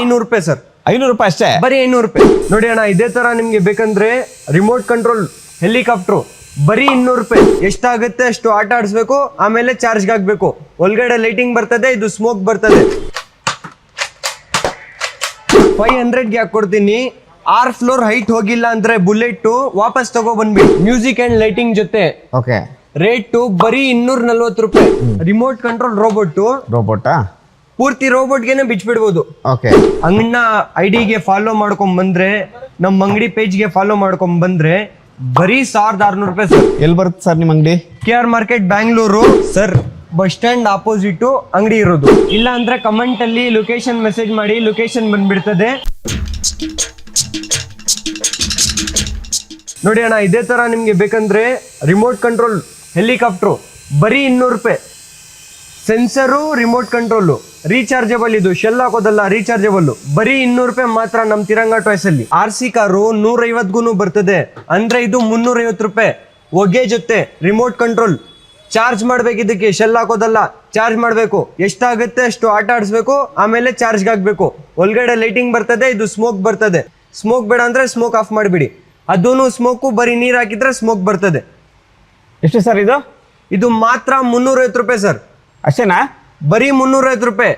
ಐನೂರು ರೂಪಾಯಿ ಸರ್. ಐನೂರು ರೂಪಾಯಿ ಅಷ್ಟೇ? ಬರೀ ಐನೂರು ರೂಪಾಯಿ. ನೋಡಿ ಅಣ್ಣ ಇದೇ ತರ ನಿಮ್ಗೆ ಬೇಕಂದ್ರೆ ರಿಮೋಟ್ ಕಂಟ್ರೋಲ್ ಹೆಲಿಕಾಪ್ಟರ್ ಬರೀ ಇನ್ನೂರು ರೂಪಾಯಿ. ಎಷ್ಟಾಗುತ್ತೆ ಅಷ್ಟು ಆಟ ಆಡಿಸ್ಬೇಕು ಆಮೇಲೆ ಚಾರ್ಜ್ ಹಾಕ್ಬೇಕು. ಒಳಗಡೆ ಲೈಟಿಂಗ್ ಬರ್ತದೆ ಇದು ಸ್ಮೋಕ್ ಬರ್ತದೆ. ಫೈವ್ ಹಂಡ್ರೆಡ್ಗೆ ಯಾಕೆ ಕೊಡ್ತೀನಿ ಆರ್ ಫ್ಲೋರ್ ಹೈಟ್ ಹೋಗಿಲ್ಲ ಅಂದ್ರೆ ಬುಲೆಟ್ ವಾಪಸ್ ತಗೋ ಬಂದ್ಬಿಡಿ. ಮ್ಯೂಸಿಕ್ ಅಂಡ್ ಲೈಟಿಂಗ್ ಜೊತೆ. ಓಕೆ ರೇಟು ಬರೀ ಇನ್ನೂರ ನಲ್ವತ್ತು ರೂಪಾಯಿ. ರಿಮೋಟ್ ಕಂಟ್ರೋಲ್ ರೋಬೋಟ್ ರೋಬೋಟಾ ಪೂರ್ತಿ ರೋಬೋಟ್ಗೆನೆ ಬಿಚ್ಬಿಡ್ಬೋದು. ಓಕೆ ಐಡಿ ಐಡಿಗೆ ಫಾಲೋ ಮಾಡ್ಕೊಂಡ್ ಬಂದ್ರೆ ನಮ್ಮ ಅಂಗಡಿ ಪೇಜ್ಗೆ ಫಾಲೋ ಮಾಡ್ಕೊಂಡ್ ಬಂದ್ರೆ ಬರೀ ಸಾವಿರದ ಆರ್ನೂರು ರೂಪಾಯಿ ಸರ್. ಎಲ್ಲಿ ಬರುತ್ತೆ ಸರ್ ನಿಮ್ಮ ಅಂಗಡಿ? K R market Bangalore. Sir bus stand opposite ಅಂಗಡಿ ಇರೋದು. ಇಲ್ಲ ಅಂದ್ರೆ ಕಮೆಂಟ್ ಅಲ್ಲಿ ಲೊಕೇಶನ್ ಮೆಸೇಜ್ ಮಾಡಿ ಲೊಕೇಶನ್ ಬಂದ್ಬಿಡ್ತದೆ. ನೋಡಿ ಅಣ್ಣ ಇದೇ ತರ ನಿಮ್ಗೆ ಬೇಕಂದ್ರೆ ರಿಮೋಟ್ ಕಂಟ್ರೋಲ್ ಹೆಲಿಕಾಪ್ಟರ್ ಬರೀ ಇನ್ನೂರು ರೂಪಾಯಿ. ಸೆನ್ಸರು ರಿಮೋಟ್ ಕಂಟ್ರೋಲು ರೀಚಾರ್ಜಬಲ್ ಇದು. ಶೆಲ್ ಹಾಕೋದಲ್ಲ ರೀಚಾರ್ಜಬಲ್ ಬರೀ ಇನ್ನೂರು ರೂಪಾಯಿ ಮಾತ್ರ ನಮ್ ತಿರಂಗ ಟಾಯ್ಸ್ ಅಲ್ಲಿ. ಆರ್ ಸಿ ಕಾರು ನೂರೈವತ್ಗೂ ಬರ್ತದೆ. ಅಂದ್ರೆ ಇದು ಮುನ್ನೂರೈವತ್ತು ರೂಪಾಯಿ. ಹೊಗೆ ಜೊತೆ ರಿಮೋಟ್ ಕಂಟ್ರೋಲ್ ಚಾರ್ಜ್ ಮಾಡ್ಬೇಕು ಇದಕ್ಕೆ ಶೆಲ್ ಹಾಕೋದಲ್ಲ ಚಾರ್ಜ್ ಮಾಡಬೇಕು. ಎಷ್ಟಾಗುತ್ತೆ ಅಷ್ಟು ಆಟ ಆಡಿಸ್ಬೇಕು ಆಮೇಲೆ ಚಾರ್ಜ್ ಹಾಕ್ಬೇಕು. ಒಳಗಡೆ ಲೈಟಿಂಗ್ ಬರ್ತದೆ ಇದು ಸ್ಮೋಕ್ ಬರ್ತದೆ. ಸ್ಮೋಕ್ ಬೇಡ ಅಂದ್ರೆ ಸ್ಮೋಕ್ ಆಫ್ ಮಾಡಿಬಿಡಿ. ಅದೂ ಸ್ಮೋಕು ಬರೀ ನೀರು ಹಾಕಿದ್ರೆ ಸ್ಮೋಕ್ ಬರ್ತದೆ. ಎಷ್ಟು ಸರ್ ಇದು? ಇದು ಮಾತ್ರ ಮುನ್ನೂರೈವತ್ತು ರೂಪಾಯಿ ಸರ್. ಅಷ್ಟೇನಾ? ಬರೀ ಮುನ್ನೂರೈವತ್ತು ರೂಪಾಯಿ.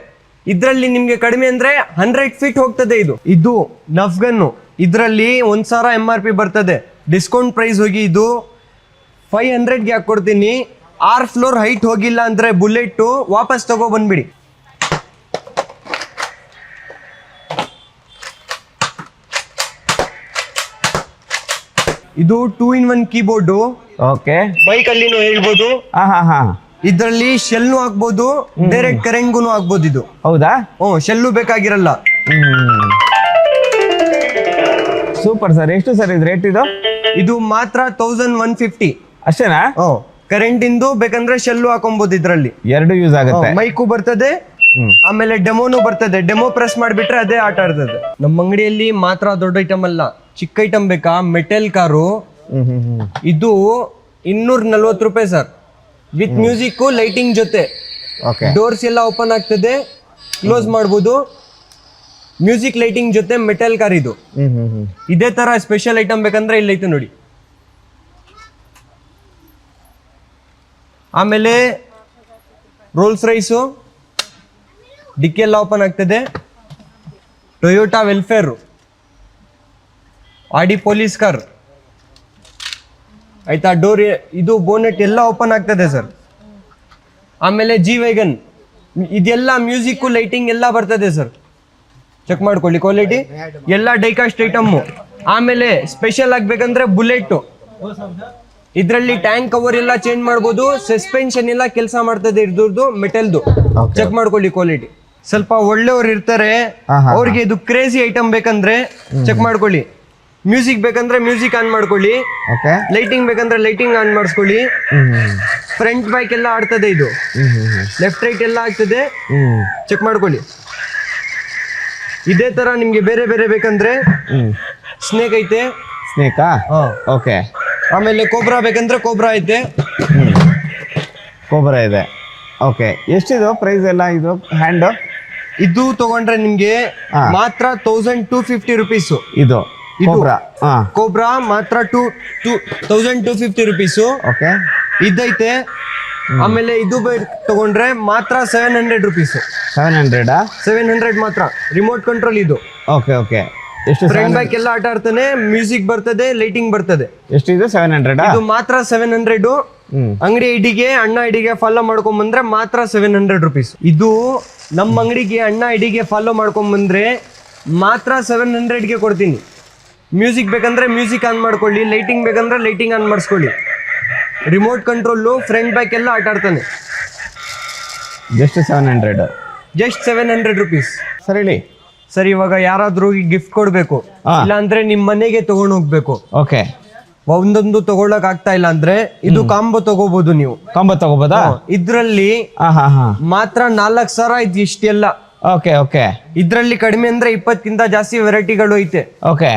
ಇದರಲ್ಲಿ ನಿಮಗೆ ಕಡಿಮೆ ಅಂದ್ರೆ ಹಂಡ್ರೆಡ್ ಫೀಟ್ ಹೋಗ್ತದೆ ಇದು. ಇದು ನಫ್ಗನ್ನು. ಇದರಲ್ಲಿ ಒಂದ್ ಸಾವಿರ ಎಂ ಆರ್ ಪಿ ಬರ್ತದೆ. ಡಿಸ್ಕೌಂಟ್ ಪ್ರೈಸ್ ಹೋಗಿ ಇದು ಫೈವ್ ಹಂಡ್ರೆಡ್ಗೆ ಹಾಕ್ಕೊಡ್ತೀನಿ. ಆರ್ ಫ್ಲೋರ್ ಹೈಟ್ ಹೋಗಿಲ್ಲ ಅಂದ್ರೆ ಬುಲೆಟ್ ವಾಪಸ್ ತಗೋ ಬಂದ್ಬಿಡಿ. ಇದು two in one keyboard okay bike ಅಲ್ಲಿನೂ ಹೇಳ್ಬೋದು. ಹಾ ಹಾ ಹಾ. ಇದರಲ್ಲಿ ಶೆಲ್ನು ಹಾಕ್ಬೋದು ಡೈರೆಕ್ಟ್ ಕರೆಂಟ್ಗೂ ಹಾಕ್ಬೋದು ಇದು. ಹೌದಾ? ಹ್ಮ್ ಶೆಲ್ಲು ಬೇಕಾಗಿರಲ್ಲ. ಸೂಪರ್ ಸರ್ ಎಷ್ಟು ಸರ್ ಇದು ರೇಟ್ ಇದು? ಇದು ಮಾತ್ರ ತೌಸಂಡ್ ಒನ್ ಫಿಫ್ಟಿ ಅಷ್ಟೇನಾ? ಕರೆಂಟ್ ಇಂದು ಬೇಕಂದ್ರೆ ಶೆಲ್ಲು ಹಾಕೊಬಹುದು ಇದ್ರಲ್ಲಿ. ಎರಡು ಯೂಸ್ ಆಗುತ್ತೆ. ಮೈಕು ಬರ್ತದೆ ಆಮೇಲೆ ಡೆಮೋನು ಬರ್ತದೆ. ಡೆಮೋ ಪ್ರೆಸ್ ಮಾಡಿಬಿಟ್ರೆ ಅದೇ ಆಟ ಆಡ್ತದೆ. ನಮ್ಮ ಅಂಗಡಿಯಲ್ಲಿ ಮಾತ್ರ ದೊಡ್ಡ ಐಟಮ್ ಅಲ್ಲ ಚಿಕ್ಕ ಐಟಮ್ ಬೇಕಾ? Metal car. ಇದು ಇನ್ನೂರ ನಲ್ವತ್ತು ರೂಪಾಯಿ ಸರ್. ವಿತ್ ಮ್ಯೂಸಿಕ್ ಲೈಟಿಂಗ್ ಜೊತೆ. ಓಕೆ ಡೋರ್ಸ್ ಎಲ್ಲ ಓಪನ್ ಆಗ್ತದೆ. ಕ್ಲೋಸ್ ಮಾಡ್ಬೋದು. ಮ್ಯೂಸಿಕ್ ಲೈಟಿಂಗ್ ಜೊತೆ ಮೆಟಲ್ ಕಾರ್ ಇದು. ಇದೇ ತರ ಸ್ಪೆಷಲ್ ಐಟಮ್ ಬೇಕಂದ್ರೆ ಇಲ್ಲೈತೆ ನೋಡಿ. ಆಮೇಲೆ ರೋಲ್ಸ್ ರೈಸು. ಡಿಕ್ಕಿ ಎಲ್ಲ ಓಪನ್ ಆಗ್ತದೆ. Toyota Vellfire. Audi police car. ಆಯ್ತಾ? ಡೋರ್ ಇದು ಬೋನೆಟ್ ಎಲ್ಲ ಓಪನ್ ಆಗ್ತದೆ ಸರ್ ಆಮೇಲೆ ಜಿ ವೈಗನ್ ಇದೆಲ್ಲ ಮ್ಯೂಸಿಕ್ಕು ಲೈಟಿಂಗ್ ಎಲ್ಲ ಬರ್ತದೆ ಸರ್ ಚೆಕ್ ಮಾಡ್ಕೊಳ್ಳಿ ಕ್ವಾಲಿಟಿ ಎಲ್ಲ ಡೈಕಾಸ್ಟ್ ಐಟಮ್ಮು ಆಮೇಲೆ ಸ್ಪೆಷಲ್ ಆಗ್ಬೇಕಂದ್ರೆ ಬುಲೆಟ್ ಇದರಲ್ಲಿ ಟ್ಯಾಂಕ್ ಕವರ್ ಎಲ್ಲ ಚೇಂಜ್ ಮಾಡ್ಬೋದು ಸಸ್ಪೆನ್ಷನ್ ಎಲ್ಲ ಕೆಲಸ ಮಾಡ್ತದೆ ಇದ್ರದ್ದು ಮೆಟಲ್ದು ಚೆಕ್ ಮಾಡ್ಕೊಳ್ಳಿ ಕ್ವಾಲಿಟಿ ಸ್ವಲ್ಪ ಒಳ್ಳೆಯವ್ರು ಇರ್ತಾರೆ. ಅವ್ರಿಗೆ ಇದು ಕ್ರೇಜಿ ಐಟಮ್ ಬೇಕಂದ್ರೆ ಚೆಕ್ ಮಾಡ್ಕೊಳ್ಳಿ. ಮ್ಯೂಸಿಕ್ ಬೇಕಂದ್ರೆ ಮ್ಯೂಸಿಕ್ ಆನ್ ಮಾಡ್ಕೊಳ್ಳಿ. ಓಕೆ ಲೈಟಿಂಗ್ ಬೇಕಂದ್ರೆ ಲೈಟಿಂಗ್ ಆನ್ ಮಾಡಿಸ್ಕೊಳ್ಳಿ ಫ್ರಂಟ್ ಬೈಕ್ ಎಲ್ಲ ಆಡ್ತದೆ ಇದು. ಲೆಫ್ಟ್ ರೈಟ್ ಎಲ್ಲ ಆಗ್ತದೆ. ಚೆಕ್ ಮಾಡ್ಕೊಳ್ಳಿ. ಇದೇ ತರ ನಿಮ್ಗೆ ಬೇರೆ ಬೇರೆ ಬೇಕಂದ್ರೆ ಸ್ನೇಕ್ ಐತೆ. ಸ್ನೇಕಾ ಓಕೆ ಆಮೇಲೆ ಕೋಬ್ರಾ ಬೇಕಂದ್ರೆ ಕೋಬ್ರಾ ಐತೆ. ಕೋಬ್ರಾ ಇದೆ. ಓಕೆ ಎಷ್ಟಿದು ಪ್ರೈಸ್ ಎಲ್ಲ ಇದು? ಹ್ಯಾಂಡು ಇದು ತಗೊಂಡ್ರೆ ನಿಮ್ಗೆ ಮಾತ್ರ ತೌಸಂಡ್ ಟೂ ಫಿಫ್ಟಿ ರುಪೀಸು ಇದು. ಇದು. ಕೊಬ್ಬರ ಕೋಬ್ರಾ ಮಾತ್ರ two two thousand two fifty rupees okay ಇದೈತೆ. ಆಮೇಲೆ ಇದು ಬೇ ತಗೊಂಡ್ರೆ ಮಾತ್ರ seven hundred rupees seven hundred seven hundred ಮಾತ್ರ. ರಿಮೋಟ್ ಕಂಟ್ರೋಲ್ ಇದು. ಓಕೆ ಓಕೆ ಎಷ್ಟು ಫ್ರೆಂಡ್ ಬ್ಯಾಕ್ ಎಲ್ಲ ಆಟ ಆಡ್ತಾನೆ ಮ್ಯೂಸಿಕ್ ಬರ್ತದೆ ಲೈಟಿಂಗ್ ಬರ್ತದೆ. ಎಷ್ಟಿದೆ ಸೆವೆನ್ ಹಂಡ್ರೆಡ್ ಇದು ಮಾತ್ರ ಸೆವೆನ್ ಹಂಡ್ರೆಡ್ ಅಂಗಡಿ ಐಡಿಗೆ ಅಣ್ಣ ಐಡಿಗೆ ಫಾಲೋ ಮಾಡ್ಕೊಂಡ್ ಬಂದ್ರೆ ಮಾತ್ರ ಸೆವೆನ್ ಹಂಡ್ರೆಡ್ ರುಪೀಸ್ ಇದು ನಮ್ಮ ಅಂಗಡಿಗೆ ಅಣ್ಣ ಐಡಿಗೆ ಫಾಲೋ ಮಾಡ್ಕೊಂಡ್ ಬಂದ್ರೆ ಮಾತ್ರ ಸೆವೆನ್ ಹಂಡ್ರೆಡ್ಗೆ ಕೊಡ್ತೀನಿ. ಮ್ಯೂಸಿಕ್ ಬೇಕಂದ್ರೆ ಮ್ಯೂಸಿಕ್ ಆನ್ ಮಾಡ್ಕೊಳ್ಳಿ ಲೈಟಿಂಗ್ ಬೇಕಂದ್ರೆ ಲೈಟಿಂಗ್ ಆನ್ ಮಾಡಿಸ್ಕೊಳ್ಳಿ ರಿಮೋಟ್ ಕಂಟ್ರೋಲು ಫ್ರಂಟ್ ಬ್ಯಾಕ್ ಎಲ್ಲ ಆಟ ಆಡ್ತಾನೆ. Just seven hundred just seven hundred rupees sir ಹೇಳಿ. ಸರ್ ಇವಾಗ ಯಾರಾದ್ರೂ ಗಿಫ್ಟ್ ಕೊಡಬೇಕು ಹಾ. ಇಲ್ಲ ಅಂದ್ರೆ ನಿಮ್ ಮನೆಗೆ ತಗೊಂಡು ಹೋಗ್ಬೇಕು. ಓಕೆ ಒಂದೊಂದು ತಗೊಳಕ್ ಆಗ್ತಾ ಇಲ್ಲ ಅಂದ್ರೆ ಇದು ಕಾಂಬೋ ತಗೋಬಹುದು ನೀವು. ಕಾಂಬೋ ತಗೋಬೋದಾ? ಇದ್ರಲ್ಲಿ ಹಾ ಹಾ ಹಾ. ಮಾತ್ರ ನಾಲ್ಕು ಸಾವಿರ ಇದು ಇಷ್ಟೆಲ್ಲ. ಓಕೆ ಓಕೆ ಇದ್ರಲ್ಲಿ ಕಡಿಮೆ ಅಂದ್ರೆ ಇಪ್ಪತ್ತಕ್ಕಿಂತ ಜಾಸ್ತಿ ವೆರೈಟಿಗಳು ಐತೆ. ಓಕೆ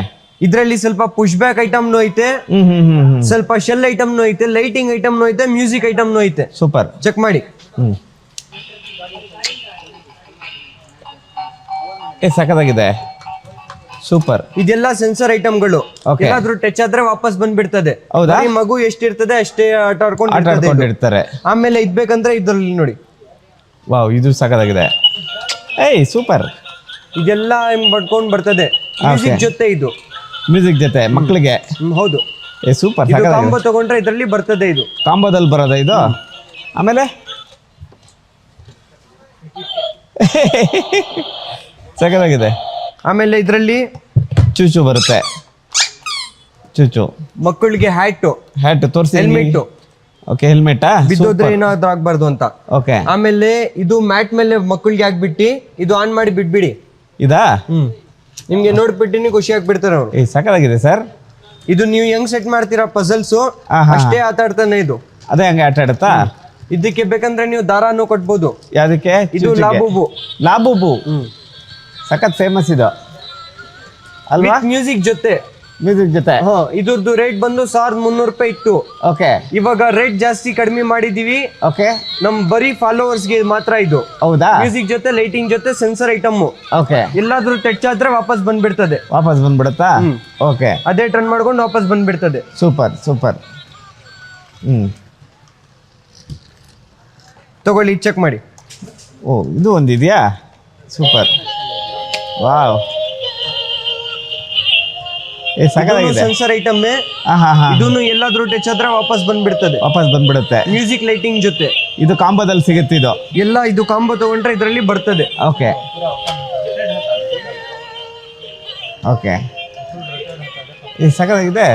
ಇದ್ರಲ್ಲಿ ಸ್ವಲ್ಪ ಪುಷ್ ಬ್ಯಾಕ್ ಐಟಮ್ನು ಐತೆ ಸ್ವಲ್ಪ ಶೆಲ್ ಐಟಮ್ನು ಐತೆ ಲೈಟಿಂಗ್ ಐಟಮ್ನು ಐತೆ ಮ್ಯೂಸಿಕ್ ಐಟಮ್ನು ಐತೆ ಸೂಪರ್ ಚೆಕ್ ಮಾಡಿ. ಏ ಸಖತ್ತಾಗಿದೆ. ಸೂಪರ್ ಇದೆಲ್ಲ ಸೆನ್ಸರ್ ಐಟಮ್ಗಳು ಏನಾದ್ರು ಟಚ್ ಆದ್ರೆ ವಾಪಸ್ ಬಂದ್ಬಿಡ್ತದೆ. ಹೌದಾ? ಈ ಮಗು ಎಷ್ಟಿರ್ತದೆ ಅಷ್ಟೇ ಆಟ ಆಡ್ಕೊಂಡು. ಆಮೇಲೆ ಇದ್ಬೇಕಂದ್ರೆ ಇದ್ರಲ್ಲಿ ನೋಡಿ. ವಾವ್ ಇದು ಸಖತ್ತಾಗಿದೆ. ಏಯ್ ಸೂಪರ್ ಇದೆಲ್ಲ ಹಿಂಗ್ ಬಡ್ಕೊಂಡ್ ಬರ್ತದೆ. ಮ್ಯೂಸಿಕ್ ಜೊತೆ ಇದು. ಮ್ಯೂಸಿಕ್ ಜೊತೆ ಮಕ್ಕಳಿಗೆ ಹ್ಮ್, ಹೌದು. ಏ ಸೂಪರ್ ಇದು ಕಾಂಬೋ ತಗೊಂಡ್ರೆ ಇದರಲ್ಲಿ ಬರ್ತದೆ ಇದು. ಕಾಂಬೋದಲ್ಲಿ ಬರೋದ ಇದು? ಆಮೇಲೆ? ಸಖತ್ತಾಗಿದೆ ಆಮೇಲೆ ಇದರಲ್ಲಿ? ಚೂಚು ಬರುತ್ತೆ. ಚೂಚು. ಮಕ್ಕಳಿಗೆ ಹ್ಯಾಟ್ ಹ್ಯಾಟ್ ತೋರಿಸಿ ಹೆಲ್ಮೆಟ್ ಓಕೆ ಹೆಲ್ಮೆಟಾ ಬಿದ್ದೋದ್ರೆ ಏನಾದ್ರೂ ಆಗ್ಬಾರ್ದು ಅಂತ. ಓಕೆ ಆಮೇಲೆ ಇದು ಮ್ಯಾಟ್ ಮೇಲೆ ಮಕ್ಕಳಿಗೆ ಹಾಕ್ಬಿಟ್ಟು ಇದು ಆನ್ ಮಾಡಿ ಬಿಟ್ಬಿಡಿ. ಇದಾ? ಹ್ಮ್. ನಿಮ್ಗೆ ನೋಡ್ಬಿಟ್ಟಿನಿ ಖುಷಿ ಆಗ್ಬಿಡ್ತಾರೆ ಅವ್ರು. ಏ ಸಕಲಾಗಿದೆ ಸರ್ ಇದು ನೀವು ಹೆಂಗ್ ಸೆಟ್ ಮಾಡ್ತೀರಾ ಪಜಲ್ಸ್ ಆಹಾ. ಅಷ್ಟೇ ಆಟ ಆಡ್ತಾನೆ ಇದು. ಅದೇ ಹಂಗೆ ಆಟ ಆಡುತ್ತಾ? ಇದಕ್ಕೆ ಬೇಕಂದ್ರೆ ನೀವು ದಾರಾನು ಕಟ್ಬೋದು ಯಾವ್ದಕ್ಕೆ? ಇದು ಚೂಚಿಗೆ? ಲಾಬುಬು. ಲಾಬುಬು. ಸಖತ್ ಫೇಮಸ್ ಇದು. ಅಲ್ವಾ? ಮ್ಯೂಸಿಕ್ ಜೊತೆ. ಮ್ಯೂಸಿಕ್ ಜೊತೆ. ಇದ್ರದ್ದು ರೇಟ್ ಬಂದು ಸಾವಿರದ ಮುನ್ನೂರು ರೂಪಾಯಿ ಇತ್ತು. ಓಕೆ ಇವಾಗ ರೇಟ್ ಜಾಸ್ತಿ ಕಡಿಮೆ ಮಾಡಿದೀವಿ. ಓಕೆ ನಮ್ ಬರೀ ಫಾಲೋವರ್ಸ್ಗೆ ಮಾತ್ರ ಇದು. ಹೌದಾ? ಮ್ಯೂಸಿಕ್ ಜೊತೆ ಲೈಟಿಂಗ್ ಜೊತೆ ಸೆನ್ಸರ್ ಐಟಮ್ ಓಕೆ ಎಲ್ಲಾದ್ರೂ ಟಚ್ ಆದ್ರೆ ವಾಪಸ್ ಬಂದ್ಬಿಡ್ತದೆ. ವಾಪಸ್ ಬಂದ್ಬಿಡುತ್ತಾ? ಓಕೆ ಅದೇ ಟರ್ನ್ ಮಾಡ್ಕೊಂಡು ವಾಪಸ್ ಬಂದ್ಬಿಡ್ತದೆ. ಸೂಪರ್ ಸೂಪರ್ ಹ್ಞೂ ತಗೊಳ್ಳಿ ಚೆಕ್ ಮಾಡಿ. ಓ ಇದು ಒಂದಿದೆಯಾ? ಸೂಪರ್ ವಾವ್ ಸೆನ್ಸರ್ ಐಟಮ್ ಇದನ್ನು ಎಲ್ಲಾದ್ರೂ ಟಚ್ ಆದ್ರೆ ವಾಪಸ್ ಬಂದ್ಬಿಡ್ತದೆ. ವಾಪಸ್ ಬಂದ್ಬಿಡುತ್ತೆ. ಮ್ಯೂಸಿಕ್ ಲೈಟಿಂಗ್ ಜೊತೆ. ಇದು ಕಾಂಬೋದಲ್ಲಿ ಸಿಗುತ್ತೆ ಇದು. ಎಲ್ಲ ಇದು ಕಾಂಬೋ ತಗೊಂಡ್ರೆ ಇದರಲ್ಲಿ ಬರ್ತದೆ. ಓಕೆ. ಓಕೆ. ಈ ಸಕದಾಗಿದೆ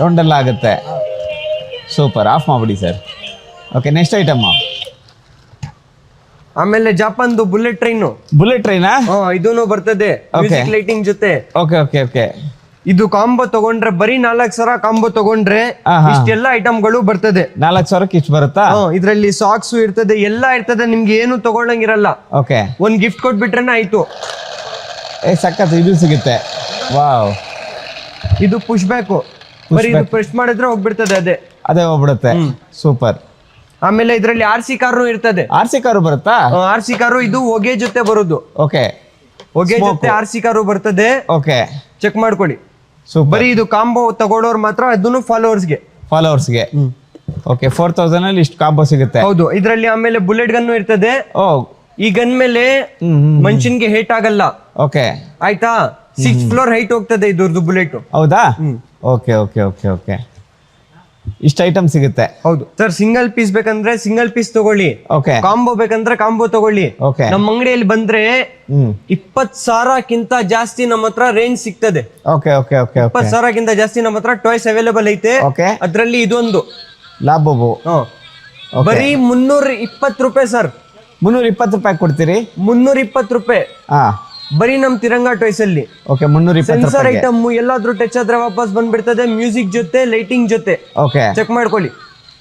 ರೌಂಡೆಲ್ಲ ಆಗುತ್ತೆ. ಸೂಪರ್. ಆಫ್ ಮಾಡ್ಬಿಡಿ ಸರ್ ಓಕೆ ನೆಕ್ಸ್ಟ್ ಐಟಮ್ ಆಮೇಲೆ ಜಾಪಾನ್ದು ಬುಲೆಟ್ ಟ್ರೈನು ಬುಲೆಟ್ ಟ್ರೈನಾ ಇದೂ ಬರ್ತದೆ. ಮ್ಯೂಸಿಕ್ ಲೈಟಿಂಗ್ ಜೊತೆ. Okay okay okay. ಇದು ಕಾಂಬೋ ತಗೊಂಡ್ರೆ ಬರೀ ನಾಲ್ಕು ಸಾವಿರ ಕಾಂಬೋ ತಗೊಂಡ್ರೆ. ಇಷ್ಟೆಲ್ಲ ಐಟಮ್ಗಳು ಬರ್ತದೆ. ನಾಲ್ಕು ಸಾವಿರಕ್ಕೆ ಇಷ್ಟು ಬರುತ್ತಾ? ಇದರಲ್ಲಿ ಸಾಕ್ಸ್ ಇರ್ತದೆ ಎಲ್ಲ ಇರ್ತದೆ ನಿಮ್ಗೆ ಏನು ತಗೊಳಂಗಿರಲ್ಲ ಓಕೆ ಒಂದ್ ಗಿಫ್ಟ್ ಕೊಟ್ಬಿಟ್ರೇನೆ ಆಯ್ತು. ಏ ಸಖತ್ ಇದು ಸಿಗುತ್ತೆ. ವಾವ್ ಇದು ಪುಷ್ ಬ್ಯಾಕು ಬರೀ ಇದು ಪ್ರೆಸ್ ಮಾಡಿದ್ರೆ ಹೋಗ್ಬಿಡ್ತದೆ ಅದೇ. ಅದೇ ಹೋಗ್ಬಿಡುತ್ತೆ. ಸೂಪರ್ ಆಮೇಲೆ ಇದರಲ್ಲಿ ಆರ್ ಸಿ ಕಾರು ಇರ್ತದೆ. ಆರ್ ಸಿ ಕಾರು ಬರುತ್ತಾ? ಆರ್ ಸಿ ಕಾರು ಇದು ಹೊಗೆ ಜೊತೆ ಬರೋದು. ಓಕೆ ಹೊಗೆ ಜೊತೆ ಆರ್ ಸಿ ಕಾರು ಬರ್ತದೆ. ಓಕೆ ಚೆಕ್ ಮಾಡ್ಕೊಳ್ಳಿ. ಬರೀ ಇದು ಕಾಂಬೋ ತಗೊಳ್ಳೋರು ಮಾತ್ರ ಅದನ್ನು ಫಾಲೋವರ್ಸ್ಗೆ ಫಾಲೋವರ್ಸ್ಗೆ ಓಕೆ ಫೋರ್ ತೌಸಂಡ್ ಅಲ್ಲಿ ಇಷ್ಟು ಕಾಂಬೋ ಸಿಗುತ್ತೆ. ಹೌದು ಇದರಲ್ಲಿ ಆಮೇಲೆ ಬುಲೆಟ್ ಗನ್ ಇರ್ತದೆ. ಓ. ಈ ಗನ್ ಮೇಲೆ ಮನುಷ್ಯನ್ಗೆ ಹೇಟ್ ಆಗಲ್ಲ. ಓಕೆ ಆಯ್ತಾ? ಸಿಕ್ಸ್ ಫ್ಲೋರ್ ಹೈಟ್ ಹೋಗ್ತದೆ ಇದ್ರದ್ದು ಬುಲೆಟ್ ಹೌದಾ? ಓಕೆ ಓಕೆ ಓಕೆ ಓಕೆ ಇಷ್ಟು ಐಟಮ್ ಸಿಗುತ್ತೆ. ಹೌದು. ಸರ್ ಸಿಂಗಲ್ ಪೀಸ್ ಬೇಕಂದ್ರೆ ಸಿಂಗಲ್ ಪೀಸ್ ತಗೊಳ್ಳಿ. ಓಕೆ ಕಾಂಬೋ ಬೇಕಂದ್ರೆ ಕಾಂಬೋ ತಗೊಳ್ಳಿ. ಓಕೆ ನಮ್ಮ ಅಂಗಡಿಯಲ್ಲಿ ಬಂದ್ರೆ ಹ್ಮ್. ಇಪ್ಪತ್ ಸಾವಿರಕ್ಕಿಂತ ಜಾಸ್ತಿ ನಮ್ಮ ಹತ್ರ ರೇಂಜ್ ಸಿಗ್ತದೆ. ಓಕೆ ಓಕೆ ಓಕೆ ಓಕೆ ಇಪ್ಪತ್ ಸಾವಿರಕ್ಕಿಂತ ಜಾಸ್ತಿ ನಮ್ಮ ಹತ್ರ ಟಾಯ್ಸ್ ಅವೈಲೇಬಲ್ ಐತೆ. ಓಕೆ ಅದ್ರಲ್ಲಿ ಇದೊಂದು. ಲಾಭ ಹ್ಮ್. ಬರೀ ಮುನ್ನೂರ ಇಪ್ಪತ್ತು ರೂಪಾಯಿ ಸರ್ ಮುನ್ನೂರ ಇಪ್ಪತ್ತು ರೂಪಾಯಿ ಕೊಡ್ತೀರಿ? ಮುನ್ನೂರ ಇಪ್ಪತ್ತು ರೂಪಾಯಿ. ಹಾ. ಬರೀ ನಮ್ ತಿರಂಗ ಟಾಯ್ಸ್ ಅಲ್ಲಿ. ಓಕೆ ಮುನ್ನೂರ ಇಪ್ಪತ್ತು ಸೆನ್ಸರ್ ರೂಪಾಯಿ ಐಟಮ್ ಎಲ್ಲಾದ್ರೂ ಟಚ್ ಆದ್ರೆ ವಾಪಸ್ ಬಂದ್ಬಿಡ್ತದೆ ಮ್ಯೂಸಿಕ್ ಜೊತೆ ಲೈಟಿಂಗ್ ಜೊತೆ. ಓಕೆ ಚೆಕ್ ಮಾಡ್ಕೊಳ್ಳಿ.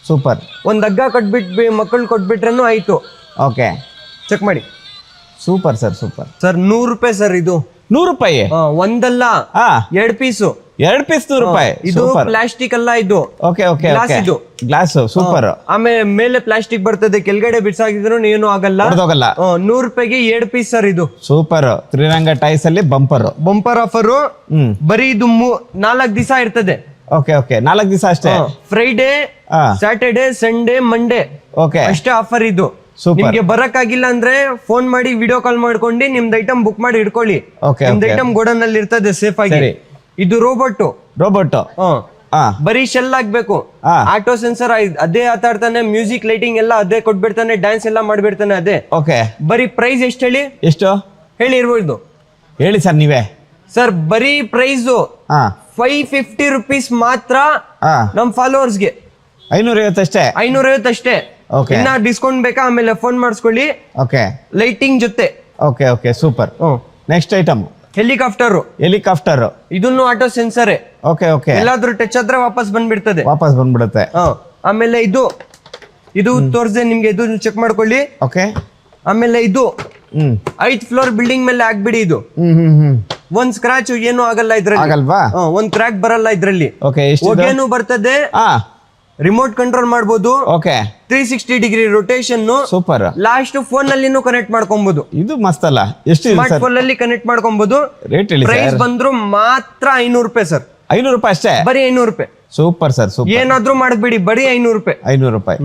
ಸೂಪರ್ ಒಂದ್ ಹಗ್ಗ ಕೊಟ್ಬಿಟ್ ಮಕ್ಕಳು ಕೊಟ್ಬಿಟ್ರನು ಆಯ್ತು. ಓಕೆ ಚೆಕ್ ಮಾಡಿ. ಸೂಪರ್ ಸರ್ ಸೂಪರ್ ಸರ್ ನೂರು ರೂಪಾಯಿ ಸರ್ ಇದು. ನೂರು ರೂಪಾಯಿ? ಒಂದಲ್ಲ. ಎರಡ್ ಪೀಸು ಎರಡು ಪೀಸ್ ನೂರು ರೂಪಾಯಿ. ಇದು ಪ್ಲಾಸ್ಟಿಕ್ ಅಲ್ಲ ಇದು. ಓಕೆ ಓಕೆ Glass ಓಕೆ ಇದು. ಗ್ಲಾಸ್ ಸೂಪರ್ ಆಮೇಲೆ ಮೇಲೆ ಪ್ಲಾಸ್ಟಿಕ್ ಬರ್ತದೆ ಕೆಳಗಡೆ ಬಿಡ್ಸಾಕಿದ್ರು ಏನು ಆಗಲ್ಲ. ಹೊಡೆದೋಗಲ್ಲ. ಆ, ನೂರು ರೂಪಾಯಿಗೆ ಎರಡು ಪೀಸ್ ಸರ್ ಇದು. ಸೂಪರ್ ತ್ರಿರಂಗ ಟೈಸ್ ಅಲ್ಲಿ ಬಂಪರ್ ಬಂಪರ್ ಆಫರ್ ಹ್ಮ್. ಬರೀ ಇದು ನಾಲ್ಕು ದಿವಸ ಇರ್ತದೆ. ಓಕೆ ಓಕೆ ನಾಲ್ಕು ದಿವಸ ಅಷ್ಟೇ? ಫ್ರೈಡೇ ಹಾ. ಸ್ಯಾಟರ್ಡೆ ಸಂಡೇ ಮಂಡೇ ಓಕೆ ಅಷ್ಟೇ ಆಫರ್ ಇದು. Super. ನಿಮ್ಗೆ ಬರಕ್ಕಾಗಿಲ್ಲ ಅಂದ್ರೆ ಫೋನ್ ಮಾಡಿ ವಿಡಿಯೋ ಕಾಲ್ ಮಾಡ್ಕೊಂಡು ನಿಮ್ದು ಐಟಮ್ ಬುಕ್ ಮಾಡಿ ಇಟ್ಕೊಳ್ಳಿ ನಿಮ್ದು ಐಟಮ್ ಗೋಡನ್ ಅಲ್ಲಿ ಇರ್ತದೆ ಸೇಫ್ ಆಗಿ. ಸರಿ. ಇದು ರೋಬೋಟ್. ರೋಬೋಟ್. ಹಾ. ಬರೀ ಶೆಲ್ ಆಗ್ಬೇಕು ಹಾ. ಆಟೋ ಸೆನ್ಸರ್ ಅದೇ ಆತಾಡ್ತಾನೆ ಮ್ಯೂಸಿಕ್ ಲೈಟಿಂಗ್ ಎಲ್ಲ ಅದೇ ಕೊಟ್ಬಿಡ್ತಾನೆ ಡ್ಯಾನ್ಸ್ ಎಲ್ಲ ಮಾಡ್ಬಿಡ್ತಾನೆ ಅದೇ. ಓಕೆ. ಬರೀ ಪ್ರೈಸ್ ಎಷ್ಟು ಹೇಳಿ? ಎಷ್ಟು? ಹೇಳಿ ಇರ್ಬೋದು. ಹೇಳಿ ಸರ್ ನೀವೇ. ಸರ್ ಬರೀ ಪ್ರೈಸ್ ಹಾ ಫೈವ್ ಫಿಫ್ಟಿ ರುಪೀಸ್ ಮಾತ್ರ ಹಾ ನಮ್ ಫಾಲೋವರ್ಸ್ಗೆ. ಐನೂರ ಐವತ್ತಷ್ಟೇ ಐನೂರ ಐವತ್ತಷ್ಟೇ ಓಕೆ. ಇನ್ನ ಡಿಸ್ಕೌಂಟ್ ಬೇಕಾ? ಆಮೇಲೆ ಫೋನ್ ಮಾಡಿಸ್ಕೊಳ್ಳಿ. ಓಕೆ. ಲೈಟಿಂಗ್ ಜೊತೆ. Okay okay super. Next item. Helicopter. Helicopter. ಇದನ್ನು ಆಟೋ ಸೆನ್ಸರ್. Okay okay. ಎಲ್ಲಾದ್ರೂ ಟಚ್ ಆದ್ರೆ ವಾಪಸ್ ಬಂದ್ಬಿಡ್ತದೆ. ವಾಪಸ್ ಬಂದ್ಬಿಡುತ್ತೆ. ಹ. ಆಮೇಲೆ ಇದು ಇದು ತೋರ್ಸೆ ನಿಮ್ಗೆ ಇದು ಚೆಕ್ ಮಾಡ್ಕೊಳ್ಳಿ. ಓಕೆ. ಆಮೇಲೆ ಇದು ಹ್ಮ್. ಐತ್ ಫ್ಲೋರ್ ಬಿಲ್ಡಿಂಗ್ ಮೇಲೆ ಆಗ್ಬಿಡಿ ಇದು. ಹ್ಮ್ ಹ್ಮ್ ಹ್ಮ್. ಒಂದ್ ಸ್ಕ್ರಾಚ್ ಏನು ಆಗಲ್ಲ ಇದ್ರಲ್ಲಿ. ಆಗಲ್ವಾ? ಹ, ಒಂದ್ ಕ್ರ್ಯಾಕ್ ಬರಲ್ಲ ಇದ್ರಲ್ಲಿ. ಓಕೆ ಎಷ್ಟು ಹೊಗೆನು ಬರ್ತದೆ. ಹಾ ರಿಮೋಟ್ ಕಂಟ್ರೋಲ್ ಮಾಡಬಹುದು okay three sixty degree rotation super last ಫೋನ್ನಲ್ಲಿ ಕನೆಕ್ಟ್ ಮಾಡ್ಕೊಬಹುದು ಇದು ಮಸ್ತ್ ಅಲ್ಲ. ಎಷ್ಟು ಸ್ಮಾರ್ಟ್ ಫೋನ್ನಲ್ಲಿ ಕನೆಕ್ಟ್ ಮಾಡ್ಕೊಬಹುದು ರೇಟ್ ಹೇಳಿ ಪ್ರೈಸ್ ಬಂದ್ರು ಮಾತ್ರ ಐನೂರು ರೂಪಾಯಿ ಸರ್ ಐನೂರು ರೂಪಾಯಿ ಅಷ್ಟೇ? ಬರೀ ಐನೂರು ರೂಪಾಯಿ. ಸೂಪರ್ ಸರ್ ಸೂಪರ್ ಏನಾದ್ರೂ ಮಾಡಬೇಡಿ ಬರೀ ಐನೂರು ರೂಪಾಯಿ. ಐನೂರು ರೂಪಾಯಿ.